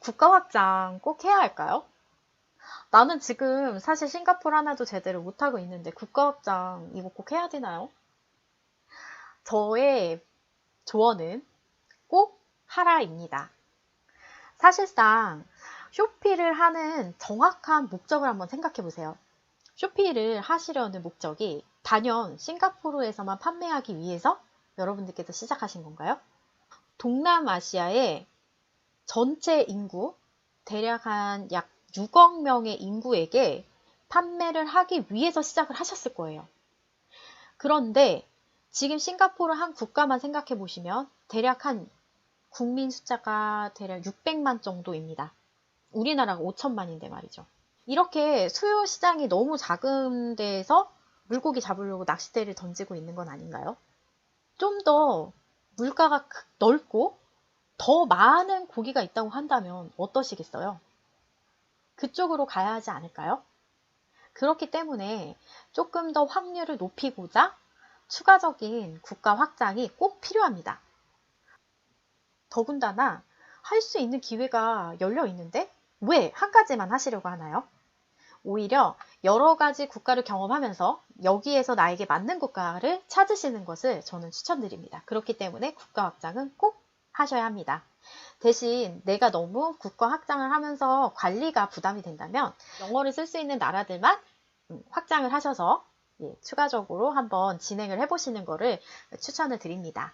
국가 확장 꼭 해야 할까요? 나는 지금 사실 싱가포르 하나도 제대로 못하고 있는데 국가 확장 이거 꼭 해야 되나요? 저의 조언은 꼭 하라입니다. 사실상 쇼피를 하는 정확한 목적을 한번 생각해 보세요. 쇼피를 하시려는 목적이 단연 싱가포르에서만 판매하기 위해서 여러분들께서 시작하신 건가요? 동남아시아의 전체 인구, 대략 한 약 6억 명의 인구에게 판매를 하기 위해서 시작을 하셨을 거예요. 그런데 지금 싱가포르 한 국가만 생각해 보시면 대략 한 국민 숫자가 대략 600만 정도입니다. 우리나라가 5천만인데 말이죠. 이렇게 수요 시장이 너무 작은 데에서 물고기 잡으려고 낚싯대를 던지고 있는 건 아닌가요? 좀 더 물가가 넓고 더 많은 고기가 있다고 한다면 어떠시겠어요? 그쪽으로 가야 하지 않을까요? 그렇기 때문에 조금 더 확률을 높이고자 추가적인 국가 확장이 꼭 필요합니다. 더군다나 할 수 있는 기회가 열려 있는데 왜 한 가지만 하시려고 하나요? 오히려 여러 가지 국가를 경험하면서 여기에서 나에게 맞는 국가를 찾으시는 것을 저는 추천드립니다. 그렇기 때문에 국가 확장은 꼭 하셔야 합니다. 대신 내가 너무 국가 확장을 하면서 관리가 부담이 된다면 영어를 쓸 수 있는 나라들만 음, 확장을 하셔서 예, 추가적으로 한번 진행을 해보시는 것을 추천을 드립니다.